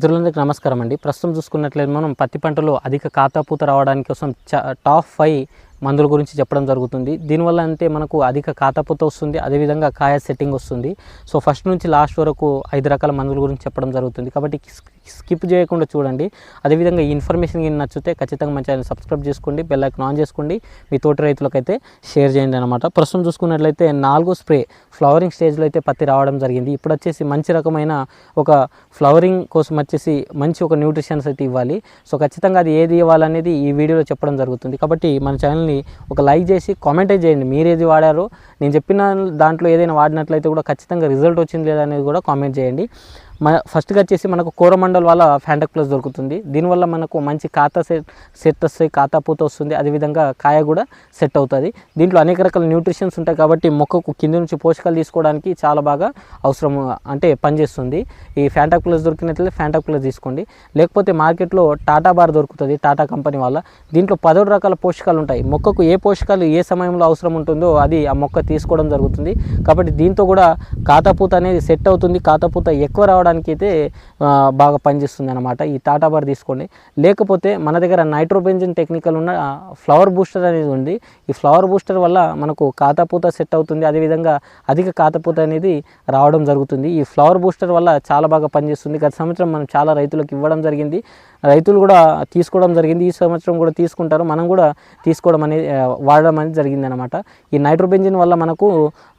మిత్రులందరికీ నమస్కారం అండి. ప్రస్తుతం చూసుకున్నట్లయితే మనం పత్తి పంటలో అధిక కాతాపూత రావడానికి కోసం టాప్ ఫైవ్ మందుల గురించి చెప్పడం జరుగుతుంది. దీనివల్ల అంటే మనకు అధిక కాతాపూత వస్తుంది అదేవిధంగా కాయ సెట్టింగ్ వస్తుంది. సో ఫస్ట్ నుంచి లాస్ట్ వరకు ఐదు రకాల మందుల గురించి చెప్పడం జరుగుతుంది. కాబట్టి స్కిప్ చేయకుండా చూడండి. అదేవిధంగా ఈ ఇన్ఫర్మేషన్ కింద నచ్చితే ఖచ్చితంగా మన ఛానల్ సబ్స్క్రైబ్ చేసుకోండి బెల్ ఐకాన్ ఆన్ చేసుకోండి. మీ తోటి రైతులకైతే షేర్ చేయండి అనమాట ప్రస్తుతం చూసుకున్నట్లయితే నాలుగో స్ప్రే ఫ్లవరింగ్ స్టేజ్లో అయితే పత్తి రావడం జరిగింది. ఇప్పుడు వచ్చేసి మంచి రకమైన ఒక ఫ్లవరింగ్ కోసం వచ్చేసి మంచి ఒక న్యూట్రిషన్స్ అయితే ఇవ్వాలి. సో ఖచ్చితంగా అది ఏది ఇవ్వాలనేది ఈ వీడియోలో చెప్పడం జరుగుతుంది. కాబట్టి మన ఛానల్ని ఒక లైక్ చేసి కామెంట్ చేయండి. మీరు ఏది వాడారో నేను చెప్పిన దాంట్లో ఏదైనా వాడినట్లయితే కూడా ఖచ్చితంగా రిజల్ట్ వచ్చింది లేదా అనేది కూడా కామెంట్ చేయండి. మన ఫస్ట్గా వచ్చేసి మనకు కోరమండల్ వల్ల ఫ్యాంటక్ ప్లస్ దొరుకుతుంది. దీనివల్ల మనకు మంచి ఖాతా సెట్ సెట్ వస్తాయి ఖాతా పూత వస్తుంది అదేవిధంగా కాయ కూడా సెట్ అవుతుంది. దీంట్లో అనేక రకాల న్యూట్రిషన్స్ ఉంటాయి కాబట్టి మొక్కకు కింద నుంచి పోషకాలు తీసుకోవడానికి చాలా బాగా అవసరం అంటే పనిచేస్తుంది. ఈ ఫ్యాంటాక్ ప్లస్ దొరికినట్లయితే ఫ్యాంటాక్ ప్లస్ తీసుకోండి. లేకపోతే మార్కెట్లో టాటా బార్ దొరుకుతుంది టాటా కంపెనీ వల్ల దీంట్లో పదోడు రకాల పోషకాలు ఉంటాయి. మొక్కకు ఏ పోషకాలు ఏ సమయంలో అవసరం ఉంటుందో అది ఆ మొక్క తీసుకోవడం జరుగుతుంది. కాబట్టి దీంతో కూడా కాతాపూత అనేది సెట్ అవుతుంది. కాతాపూత ఎక్కువ రావడం రావడానికి అయితే బాగా పనిచేస్తుంది అనమాట ఈ టాటా బార్ తీసుకోండి. లేకపోతే మన దగ్గర నైట్రోబెంజిన్ టెక్నికల్ ఉన్న ఫ్లవర్ బూస్టర్ అనేది ఉంది. ఈ ఫ్లవర్ బూస్టర్ వల్ల మనకు కాతపూత సెట్ అవుతుంది. అదేవిధంగా అధిక కాతపూత అనేది రావడం జరుగుతుంది. ఈ ఫ్లవర్ బూస్టర్ వల్ల చాలా బాగా పనిచేస్తుంది. గత సంవత్సరం మనం చాలా రైతులకు ఇవ్వడం జరిగింది. రైతులు కూడా తీసుకోవడం జరిగింది. ఈ సంవత్సరం కూడా తీసుకుంటారు. మనం కూడా తీసుకోవడం అనేది వాడడం అనేది జరిగింది అనమాట ఈ నైట్రోబెంజిన్ వల్ల మనకు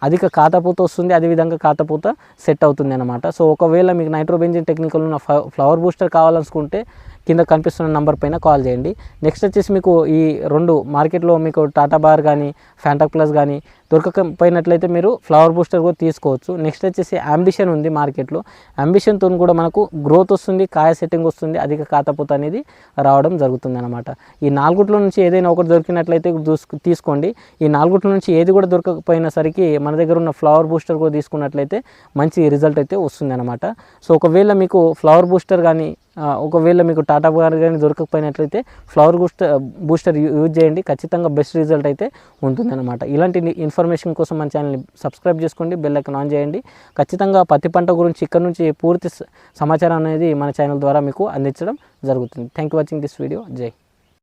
అధిక కాతపూత వస్తుంది. అదేవిధంగా కాతపూత సెట్ అవుతుంది అనమాట సో ఒకవేళ మీకు నైట్రోబెంజిన్ టెక్నికల్ ఉన్న ఫ్లవర్ బూస్టర్ కావాలనుకుంటే కింద కనిపిస్తున్న నంబర్ పైన కాల్ చేయండి. నెక్స్ట్ వచ్చేసి మీకు ఈ రెండు మార్కెట్లో మీకు టాటా బార్ కానీ ఫ్యాంటాక్ ప్లస్ కానీ దొరకకపోయినట్లయితే మీరు ఫ్లవర్ బూస్టర్ కూడా తీసుకోవచ్చు. నెక్స్ట్ వచ్చేసి అంబిషన్ ఉంది మార్కెట్లో అంబిషన్తో కూడా మనకు గ్రోత్ వస్తుంది కాయ సెట్టింగ్ వస్తుంది అధిక కాతపూత అనేది రావడం జరుగుతుంది అనమాట ఈ నాలుగుట్ల నుంచి ఏదైనా ఒకటి దొరికినట్లయితే తీసుకోండి. ఈ నాలుగుట్ల నుంచి ఏది కూడా దొరకకపోయినా సరికి మన దగ్గర ఉన్న ఫ్లవర్ బూస్టర్ కూడా తీసుకున్నట్లయితే మంచి రిజల్ట్ అయితే వస్తుంది అనమాట సో ఒకవేళ మీకు ఫ్లవర్ బూస్టర్ కానీ ఒకవేళ మీకు టాటా గారు కానీ దొరకకపోయినట్లయితే ఫ్లవర్ బూస్టర్ బూస్టర్ యూజ్ చేయండి. ఖచ్చితంగా బెస్ట్ రిజల్ట్ అయితే ఉంటుందన్నమాట. ఇలాంటి ఇన్ఫర్మేషన్ కోసం మన ఛానల్ని సబ్స్క్రైబ్ చేసుకోండి. బెల్ ఐకాన్ ఆన్ చేయండి. ఖచ్చితంగా పత్తి పంట గురించి ఇక్కడ నుంచి పూర్తి స- సమాచారం అనేది మన ఛానల్ ద్వారా మీకు అందించడం జరుగుతుంది. Thank you watching this video జై